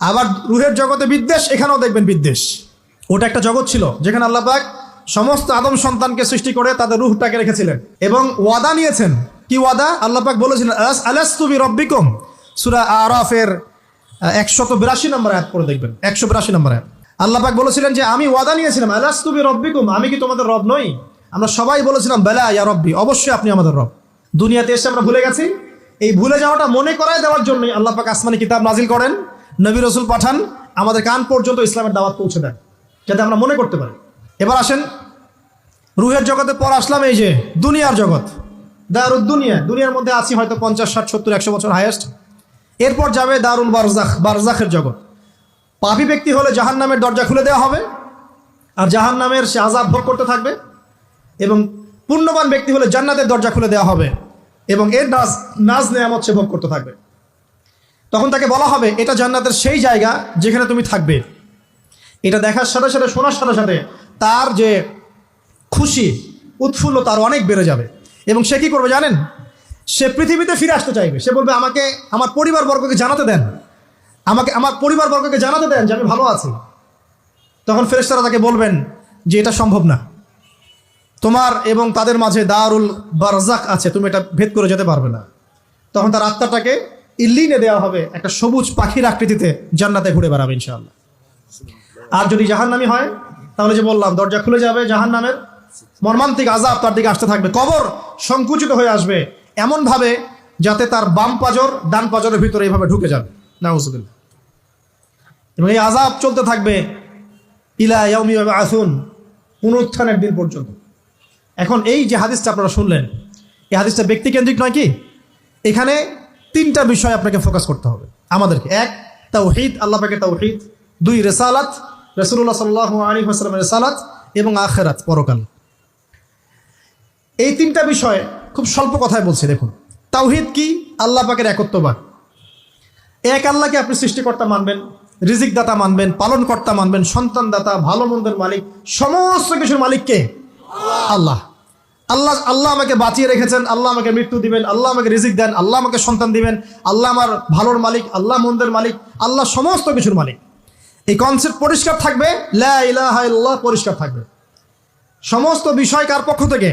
আবার রুহের জগতে বিদ্বেষ, এখানেও দেখবেন বিদ্বেষ। ওটা একটা জগৎ ছিল, যেখানে আল্লাহ পাক সমস্ত আদম সন্তানকে সৃষ্টি করে তাদের রুহটাকে রেখেছিলেন এবং ওয়াদা নিয়েছেন। কি ওয়াদা? আল্লাহ পাক বলেছিলেন আলাস আলাস্তুবি রব্বিকুম সূরা আরাফের একশত বিরাশি নম্বর আয়াত করে দেখবেন একশো বিরাশি নম্বর আয়াত। আল্লাহ পাক বলেছিলেন যে, আমি ওয়াদা নিয়েছিলাম আলাস্তুবি রব্বিকুম আমি কি তোমাদের রব নই? আমরা সবাই বলেছিলাম, বেলা, ইয়া রব্বি। অবশ্যই আপনি আমাদের রব। দুনিয়াতে এসে আমরা ভুলে গেছি। এই ভুলে যাওয়াটা মনে করায় দেওয়ার জন্যই আল্লাহ পাক আসমানি কিতাব নাজিল করেন। নবী রসুল পাঠান, আমাদের কান পর্যন্ত ইসলামের দাওয়াত পৌঁছে দেন, যাতে আমরা মনে করতে পারি। এবার আসেন, রুহের জগতে পর আসলাম এই যে, দুনিয়ার জগৎ। দারুদ দুনিয়া, দুনিয়ার মধ্যে আছি হয়তো পঞ্চাশ, ষাট, সত্তর, একশো বছর হায়েস্ট এরপর যাবে দারুল বারজাখ, বারজাখের জগৎ। পাপি ব্যক্তি হলে জাহান নামের দরজা খুলে দেওয়া হবে, আর জাহান নামের সে আজাব ভোগ করতে থাকবে, এবং পুণ্যবান ব্যক্তি হলে জান্নাতের দরজা খুলে দেওয়া হবে, এবং এর নাজ নাজ নেয়ামত সে ভোগ করতে থাকবে। তখন তাকে বলা হবে, এটা জান্নাতের সেই জায়গা যেখানে তুমি থাকবে। এটা দেখার সাথে সাথে, শোনার সাথে সাথে তার যে খুশি, উৎফুল্ল, তার অনেক বেড়ে যাবে। এবং সে কী করবে জানেন? সে পৃথিবীতে ফিরে আসতে চাইবে। সে বলবে, আমাকে আমার পরিবারবর্গকে জানাতে দেন। আমাকে, আমার পরিবারবর্গকে জানাতে দেন যে আমি ভালো আছি। তখন ফেরেশতারা তাকে বলবেন যে, এটা সম্ভব না। তোমার এবং তাদের মাঝে দারুল বারজাক আছে, তুমি এটা ভেদ করে যেতে পারবে না। তখন তার আত্মাটাকে ইল্লিনে দেওয়া হবে একটা সবুজ পাখির আকৃতিতে জান্নাতে ঘুরে বেড়াবে ইনশাআল্লাহ। আর যদি জাহান্নামি হয়, তাহলে যে বললাম, দরজা খুলে যাবে জাহান্নামের। মর্মান্তিক আজাব তার দিকে আসতে থাকবে। কবর সংকুচিত হয়ে আসবে এমনভাবে যাতে তার বাম পাজর, ডান পাজরের ভিতরে এইভাবে ঢুকে যাবে। নাউজুবিল্লাহ। এবং এই আজাব চলতে থাকবে ইলা আসুন পুনরুত্থানের দিন পর্যন্ত। এখন এই যে হাদিসটা আপনারা শুনলেন, এই হাদিসটা ব্যক্তিকেন্দ্রিক নয় কি? এখানে তিনটা বিষয় আপনাকে ফোকাস করতে হবে। আমাদেরকে এক, তাওহিদ, আল্লাহ পাকে তাওহিদ। দুই, রেসালাত রসুল্লাহ সাল্লাহ আলী হাসলামের রেসালাত এবং আখেরাত, পরকাল। এই তিনটা বিষয় খুব স্বল্প কথায় বলছি, দেখুন। তাওহিদ কি? আল্লাহ পাকের একত্ববাদ। এক, আল্লাহকে আপনি সৃষ্টিকর্তা মানবেন রিজিক দাতা মানবেন, পালনকর্তা মানবেন সন্তান দাতা ভালো মন্দের মালিক, সমস্ত কিছুর মালিককে আল্লাহ। আল্লাহ আল্লাহ আমাকে বাঁচিয়ে রেখেছেন, আল্লাহ আমাকে মৃত্যু দিবেন, আল্লাহ আমাকে রিজিক দেন, আল্লাহ আমাকে সন্তান দিবেন, আল্লাহ আমার ভালোর মালিক, আল্লাহ মন্দের মালিক, আল্লাহ সমস্ত কিছুর মালিক। এই কনসেপ্ট পরিষ্কার থাকবে, লা ইলাহা ইল্লাল্লাহ পরিষ্কার থাকবে। সমস্ত বিষয় কার পক্ষ থেকে?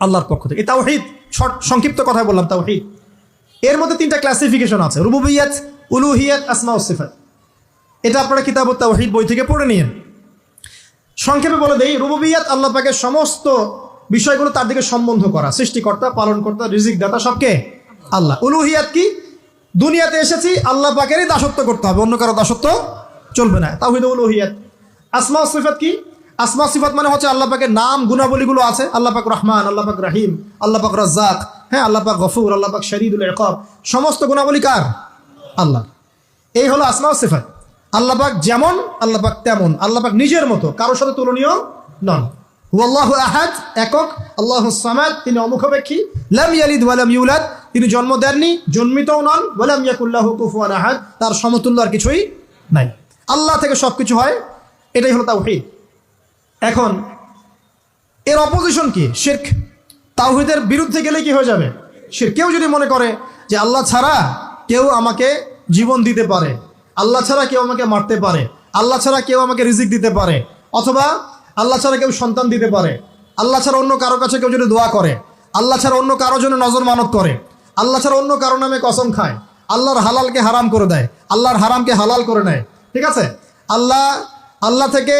আল্লাহর পক্ষ থেকে। তাওহিদ শর্ট সংক্ষিপ্ত কথায় বললাম, তাওহিদ। এর মধ্যে তিনটা ক্লাসিফিকেশন আছে, রুবুবিয়াত, উলুহিয়াত, আসমা ও সিফাত। এটা আপনারা কিতাব তাওহিদ বই থেকে পড়ে নিয়েন সংক্ষেপে বলে দেই, রুবুবিয়াত আল্লাহ পাকে সমস্ত বিষয়গুলো তার দিকে সম্বন্ধ করা, সৃষ্টিকর্তা, পালনকর্তা রিজিক দাতা সবকে আল্লাহ। উলুহিয়াত কি? দুনিয়াতে এসেছি, আল্লাহ পাকেরই দাসত্ব করতে হবে, অন্য কারও দাসত্ব চলবে না। তাহিদ উলুহিয়াত। আসমা সিফাত কি? আসমা সিফাত মানে হচ্ছে আল্লাহ পাকের নাম, গুণাবলীগুলো আছে। আল্লাহ পাক রহমান, আল্লাহ পাক রাহিম, আল্লাহ পাক রাজ্জাক হ্যাঁ আল্লাহ পাক গফুর, আল্লাহ পাক শরীদুল একব সমস্ত গুণাবলী কার? আল্লাহ। এই হলো আসমা সিফাত। আল্লাহ পাক যেমন, আল্লাহ পাক তেমন, আল্লাহ পাক নিজের মতো, কারোর সাথে তুলনীয় নন। হুয়াল্লাহু আহাদ, একক, আল্লাহ সামাদ, তিনি অমুখাপেক্ষী। লাম ইয়ালিদ ওয়ালাম ইউলাদ, তিনি জন্ম দেননি, জন্মিতও নন ওয়ালাম ইয়াকুল্লাহু কুফুয়ান আহাদ, তার সমতুল্য আর কিছুই নাই। আল্লাহ থেকে সব কিছু হয়, এটাই হলো তাওহীদ। এখন, এর অপোজিশন কি? শিরক। তাওহীদের বিরুদ্ধে গেলে কি হয়ে যাবে? শির কেউ যদি মনে করে যে আল্লাহ ছাড়া কেউ আমাকে জীবন দিতে পারে, আল্লাহ ছাড়া কেউ আমাকে মারতে পারে, আল্লাহ ছাড়া কেউ আমাকে রিজিক দিতে পারে, অথবা আল্লাহ ছাড়া কেউ সন্তান দিতে পারে। আল্লাহ ছাড়া অন্য কারও কাছে কেউ যদি দোয়া করে, আল্লাহ ছাড়া অন্য কারও জন্য নজর মানত করে, আল্লাহ ছাড়া অন্য কারও নামে কসম খায়, আল্লাহর হালালকে হারাম করে দেয়, আল্লাহর হারামকে হালাল করে নেয়, ঠিক আছে? আল্লাহ আল্লাহ থেকে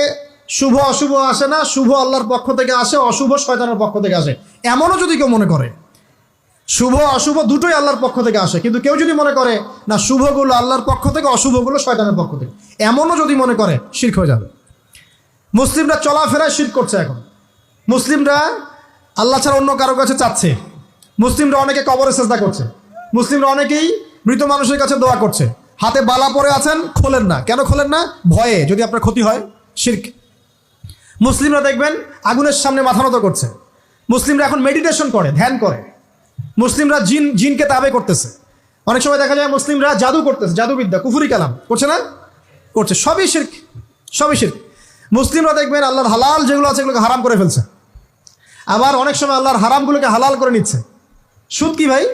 শুভ অশুভ আসে না, শুভ আল্লাহর পক্ষ থেকে আসে, অশুভ শয়তানের পক্ষ থেকে আসে। এমনও যদি কেউ মনে করে, শুভ, অশুভ দুটোই আল্লাহর পক্ষ থেকে আসে, কিন্তু কেউ যদি মনে করে, না, শুভগুলো আল্লাহর পক্ষ থেকে, অশুভগুলো শয়তানের পক্ষ থেকে, এমনও যদি মনে করে, শির্ক হয়ে যাবে। মুসলিমরা চলাফেরায় শির করছে এখন। মুসলিমরা আল্লাহ ছাড়া অন্য কারও কাছে চাচ্ছে। মুসলিমরা অনেকে কবরে চেষ্টা করছে। মুসলিমরা অনেকেই মৃত মানুষের কাছে দোয়া করছে। হাতে বালা পরে আছেন, খোলেন না। কেন খোলেন না? ভয়ে, যদি আপনার ক্ষতি হয় শির্ক মুসলিমরা দেখবেন আগুনের সামনে মাথা নত করছে। মুসলিমরা এখন মেডিটেশন করে, ধ্যান করে। মুসলিমরা জিন জিনকে তাবে করতেছে। অনেক সময় দেখা যায় মুসলিমরা জাদু করতেছে, জাদুবিদ্যা, কুফুরি কালাম। করছে না? করছে। সবই শির্ক সবই শির্ক মুসলিমরা দেখবেন আল্লাহর হালাল যেগুলো আছে এগুলোকে হারাম করে ফেলছে। আবার অনেক সময় আল্লাহর হারামগুলোকে হালাল করে নিচ্ছে। সুদ কি ভাই?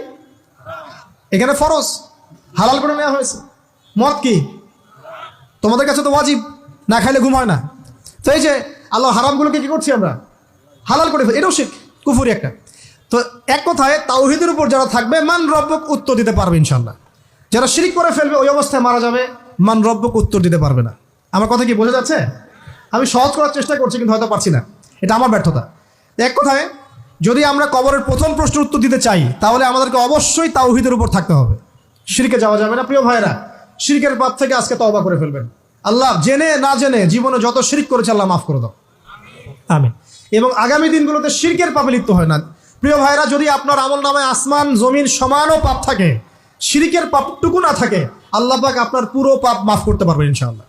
এখানে ফরজ। হালাল করে নেওয়া হয়েছে। মদ কি? তোমাদের কাছে তো ওয়াজিব। না খাইলে ঘুম হয় না। তো এই যে আল্লাহ হারামগুলোকে কি করছি আমরা? হালাল করে এটাও শিখ কুফুরি একটা। তো এক কথায় তাওহিদের উপর যারা থাকবে, মান রব্বক উত্তর দিতে পারবে ইনশাল্লাহ যারা শিরিক করে ফেলবে, ওই অবস্থায় মারা যাবে, মান রব্বক উত্তর দিতে পারবে না। আমার কথা কি বোঝা যাচ্ছে? আমি সহজ করার চেষ্টা করছি কিন্তু হয়তো পারছি না। এটা আমার ব্যর্থতা। এক কথায় যদি আমরা কবরের প্রথম প্রশ্নের উত্তর দিতে চাই তাহলে আমাদেরকে অবশ্যই তাওহিদের উপর থাকতে হবে। শিরকে যাওয়া যাবে না প্রিয় ভাইরা শিরকের পাপ থেকে আজকে তওবা করে ফেলবেন। আল্লাহ জেনে না জেনে জীবনে যত শিরিক করেছে আল্লাহ মাফ করে দাও। আমি এবং আগামী দিনগুলোতে শিরকের পাপে লিপ্ত হয় না। প্রিয় ভাইরা যদি আপনার আমল নামে আসমান জমিন সমানও পাপ থাকে শিরিকের পাপটুকু না থাকে আল্লাহ পাক আপনার পুরো পাপ মাফ করতে পারবেন ইনশাআল্লাহ।